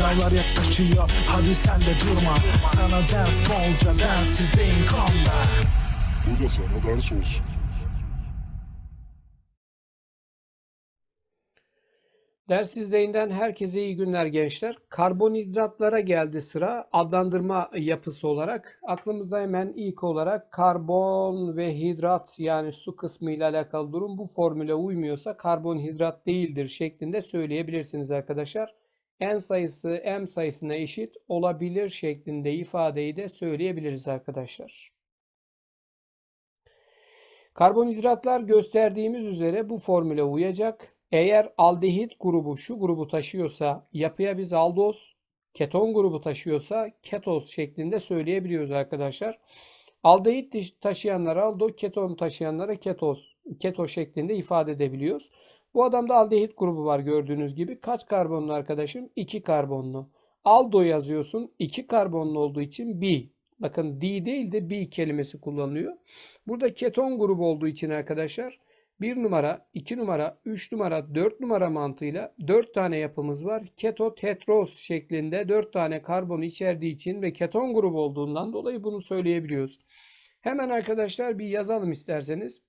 Sınavlar yaklaşıyor hadi sen de durma Sana ders bolca densizliğin konda Bu da sana ders olsun. Ders izleyinden herkese iyi günler gençler. Karbonhidratlara geldi sıra adlandırma yapısı olarak. Aklımızda hemen ilk olarak karbon ve hidrat yani su kısmı ile alakalı durum bu formüle uymuyorsa karbonhidrat değildir şeklinde söyleyebilirsiniz arkadaşlar. N sayısı M sayısına eşit olabilir şeklinde ifadeyi de söyleyebiliriz arkadaşlar. Karbonhidratlar gösterdiğimiz üzere bu formüle uyacak. Eğer aldehit grubu şu grubu taşıyorsa yapıya biz aldoz, keton grubu taşıyorsa ketoz şeklinde söyleyebiliyoruz arkadaşlar. Aldehit taşıyanlara aldo, keton taşıyanlara ketoz, keto şeklinde ifade edebiliyoruz. Bu adamda aldehit grubu var gördüğünüz gibi. Kaç karbonlu arkadaşım? 2 karbonlu. Aldo yazıyorsun. 2 karbonlu olduğu için B. Bakın D değil de B kelimesi kullanılıyor. Burada keton grubu olduğu için arkadaşlar 1 numara, 2 numara, 3 numara, 4 numara mantığıyla 4 tane yapımız var. Keto tetroz şeklinde 4 tane karbon içerdiği için ve keton grubu olduğundan dolayı bunu söyleyebiliyoruz. Hemen arkadaşlar bir yazalım isterseniz.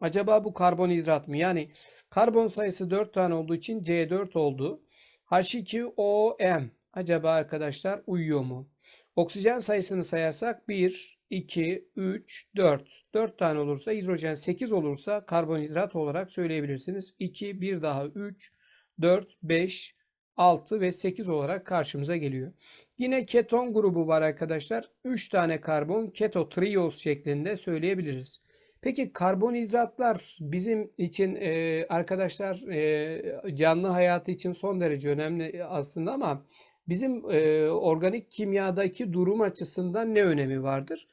Acaba bu karbonhidrat mı? Yani karbon sayısı 4 tane olduğu için C4 oldu. H2OM acaba arkadaşlar uyuyor mu? Oksijen sayısını sayarsak 1, 2, 3, 4. 4 tane olursa hidrojen 8 olursa karbonhidrat olarak söyleyebilirsiniz. 2, bir daha 3, 4, 5, 6 ve 8 olarak karşımıza geliyor. Yine keton grubu var arkadaşlar. 3 tane karbon keto trios şeklinde söyleyebiliriz. Peki karbonhidratlar bizim için e, arkadaşlar e, canlı hayatı için son derece önemli aslında ama bizim e, organik kimyadaki durum açısından ne önemi vardır?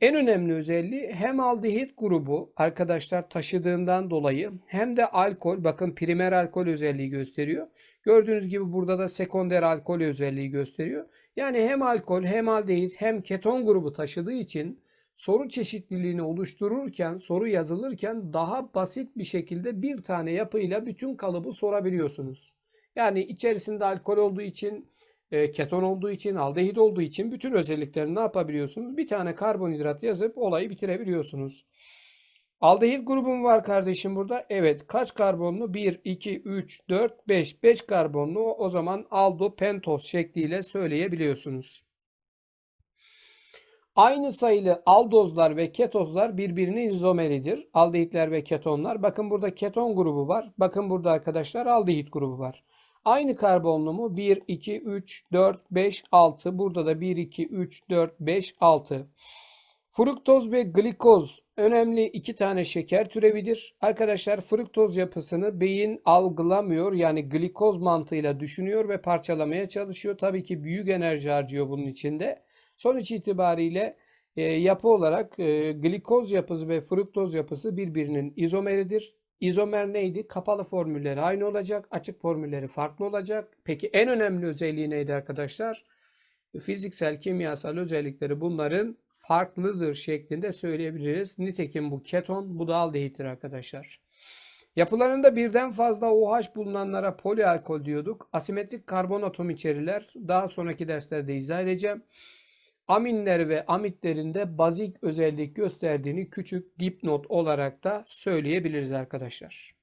En önemli özelliği hem aldehit grubu arkadaşlar taşıdığından dolayı hem de alkol bakın primer alkol özelliği gösteriyor. Gördüğünüz gibi burada da sekonder alkol özelliği gösteriyor. Yani hem alkol hem aldehit hem keton grubu taşıdığı için soru çeşitliliğini oluştururken soru yazılırken daha basit bir şekilde bir tane yapıyla bütün kalıbı sorabiliyorsunuz. Yani içerisinde alkol olduğu için e, keton olduğu için, aldehit olduğu için bütün özelliklerini ne yapabiliyorsunuz? Bir tane karbonhidrat yazıp olayı bitirebiliyorsunuz. Aldehit grubum var kardeşim burada. Evet. Kaç karbonlu? 1, 2, 3, 4, 5. 5 karbonlu o zaman aldo pentoz şekliyle söyleyebiliyorsunuz. Aynı sayılı aldozlar ve ketozlar birbirinin izomeridir. Aldehitler ve ketonlar. Bakın burada keton grubu var. Bakın burada arkadaşlar aldehit grubu var. Aynı karbonlu mu? 1, 2, 3, 4, 5, 6. Burada da 1, 2, 3, 4, 5, 6. Fruktoz ve glikoz önemli iki tane şeker türevidir. Arkadaşlar fruktoz yapısını beyin algılamıyor. Yani glikoz mantığıyla düşünüyor ve parçalamaya çalışıyor. Tabii ki büyük enerji harcıyor bunun içinde. Sonuç itibariyle e, yapı olarak e, glikoz yapısı ve fruktoz yapısı birbirinin izomeridir. İzomer neydi? Kapalı formülleri aynı olacak, açık formülleri farklı olacak. Peki en önemli özelliği neydi arkadaşlar? Fiziksel, kimyasal özellikleri bunların farklıdır şeklinde söyleyebiliriz. Nitekim bu keton, bu da aldehittir arkadaşlar. Yapılarında birden fazla OH bulunanlara polialkol diyorduk. Asimetrik karbon atom içerirler. Daha sonraki derslerde izah edeceğim. Aminler ve amitlerin de bazik özellik gösterdiğini küçük dipnot olarak da söyleyebiliriz arkadaşlar.